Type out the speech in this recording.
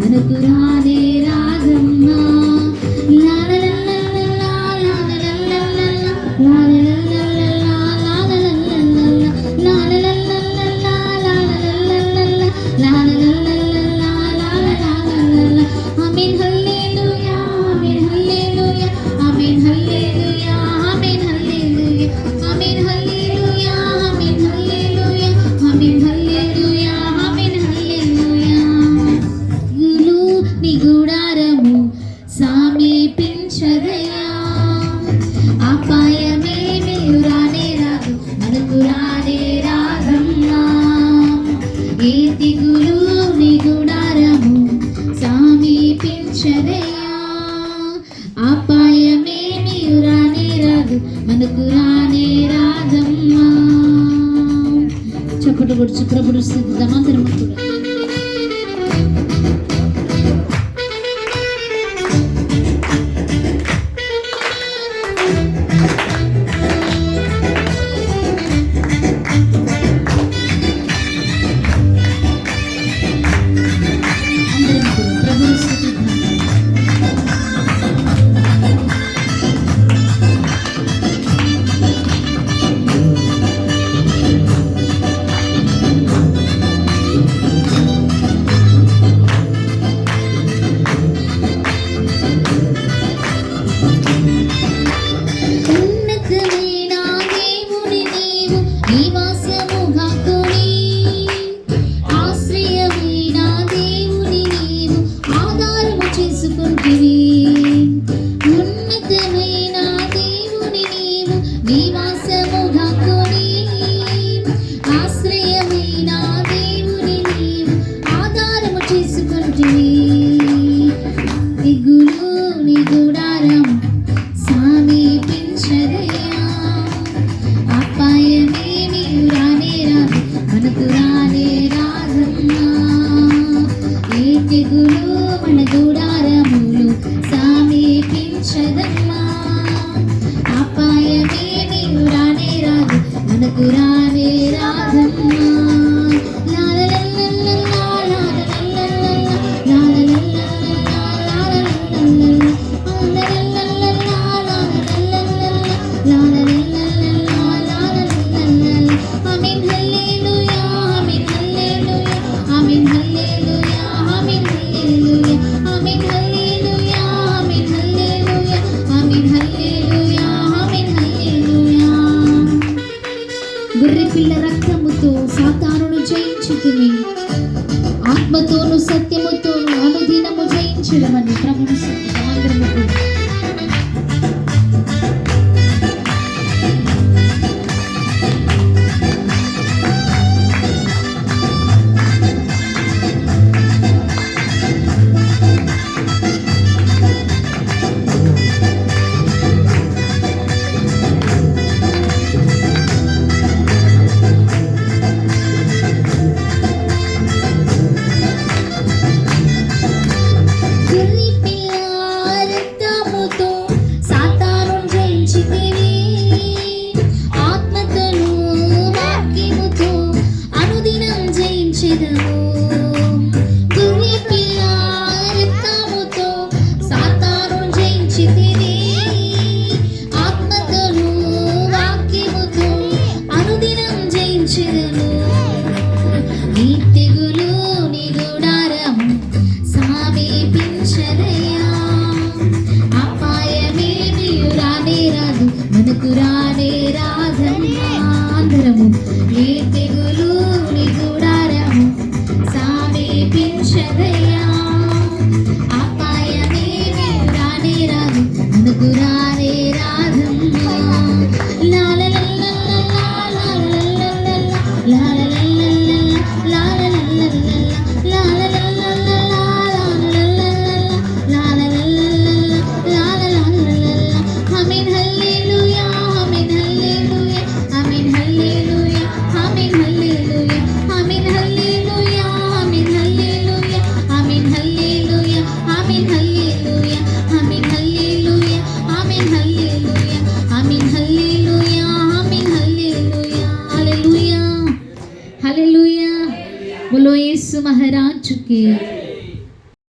మనకు రానే రక్షదయా అపాయమేమి రానే రాదు మనకు రానే రాదమ్మా. చప్పటి గుడిచి ప్రభుడు స్థితి దమాతరము కూడా Viva you figurar. గొర్రెపిల్ల రక్తముతో సాతానును జయించుతుంది ఆత్మతోను సత్యముతోను అనుదినము జయించడమని ప్రభుత్వం ఆధారము నీ తెగులు నీ గుడారము సమీపించదయ్యా అపాయమే రానే రాదు. అనుగురారే महाराज के